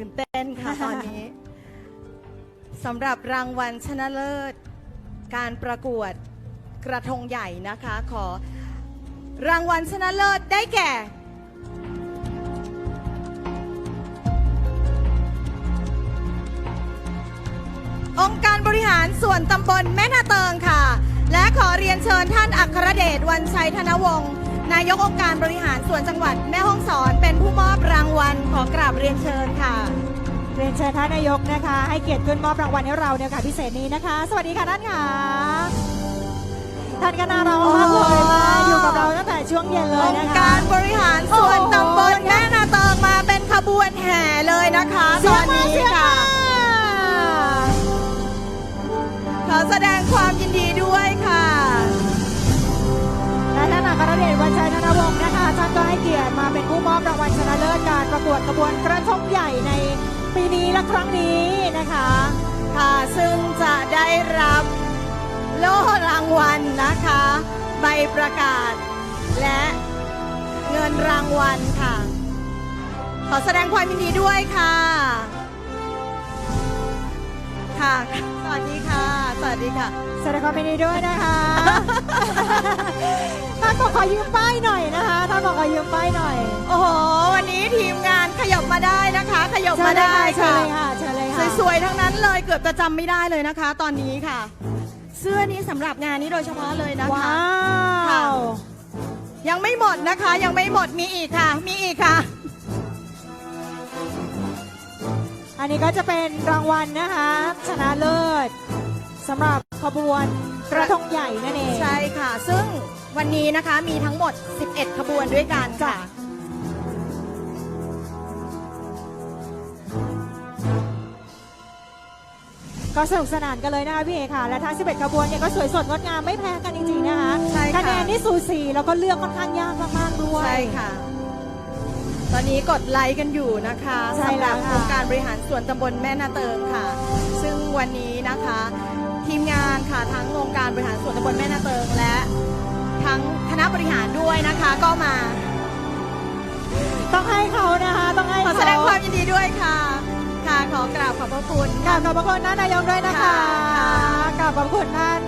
ตื่นเต้นค่ะตอนนี้สำหรับรางวัลชนะเลิศ การประกวดกระทงใหญ่นะคะ ขอรางวัลชนะเลิศได้แก่ องค์การบริหารส่วนตำบลแม่นาเติงค่ะ และขอเรียนเชิญท่านอัครเดชวันชัยธนวงศ์นายกองค์การบริหารส่วนจังหวัดแม่ฮ่องสอนเป็นผู้มอบรางวัลขอกราบเรียนเชิญค่ะเรียนเชิญท่านนายกนะคะ ให้เกียรติขึ้นมอบรางวัลให้เราในโอกาสพิเศษนี้นะคะ สวัสดีค่ะท่านค่ะท่านก็น่ารักมากๆเลยมาอยู่กับเราตั้งแต่ช่วงเย็นเลอยงนะค์คะการบริหารส่วนตำบลแม่นาเติงมาเป็นขบวนแห่เลยนะคะตเสียองนมานี้เสียงค่ะมาขอแสดงความยินดีด้วยค่ะ และท่านอัครเดชวันชัยธนวงศ์นะคะท่านก็ให้เกียรติมาเป็นผู้มอบรางวัลชนะเลิศการประกวดขบวนกระทงใหญ่ใน ปีนี้และครั้งนี้นะคะค่ะซึ่งจะได้รับโล่รางวัลนะคะ ใบประกาศ และเงินรางวัลค่ะ ขอแสดงความยินดีด้วยค่ะ ค่ะ สวัสดีค่ะ สวัสดีค่ะ แสดงความยินดีด้วยนะคะท่านบอกขอยืมป้ายหน่อยนะคะท่านบอกขอยืมป้ายหน่อย โอ้โห ยับมาได้เชิญค่ะเลยค่ะเชิญเลยค่ะสวยๆ ทั้งนั้นเลยเกือบจะจำไม่ได้เลยนะคะ ตอนนี้ค่ะ เสื้อนี้สำหรับงานนี้โดยเฉพาะเลยนะคะ ว้าค่ะวยังไม่หมดนะคะ ยังไม่หมดมีอีกค่ะ มีอีกค่ะ อันนี้ก็จะเป็นรางวัลนะคะ ชนะเลิศสำหรับขบวนกระทงใหญ่นั่นเอง ใช่ค่ะ ซึ่งวันนี้นะคะมีทั้งหมด 11 ขบวนด้วยกันค่ะ ก็สนุกสนานกันเลยนะคะพี่เอค่ะ และทั้ง 11 ขบวนเนี่ยก็สวยสดงดงามไม่แพ้กันจริงๆนะคะใช่ค่ะ คะแนนนี่สูสีแล้วก็เลือกค่อนข้างยากมากๆด้วย ใช่ค่ะ ตอนนี้กดไลค์กันอยู่นะคะใช่สำหแล้รับวโคค่ะรงการบริหารส่วนตำบลแม่นาเติงค่ะ ซึ่งวันนี้นะคะ ทีมงานค่ะทั้งองค์การบริหารส่วนตำบลแม่นาเติง และทั้งคณะบริหารด้วยนะคะ ก็มาต้องให้เขานะคะ ต้องให้ขอเขาแสดงความยินดีด้วยค่ะค่ะ ขอกราบขอบพระคุณกราบขอบพระคุณท่านนายกด้วยนะคะค่ะกราบขอบพระคุณท่าน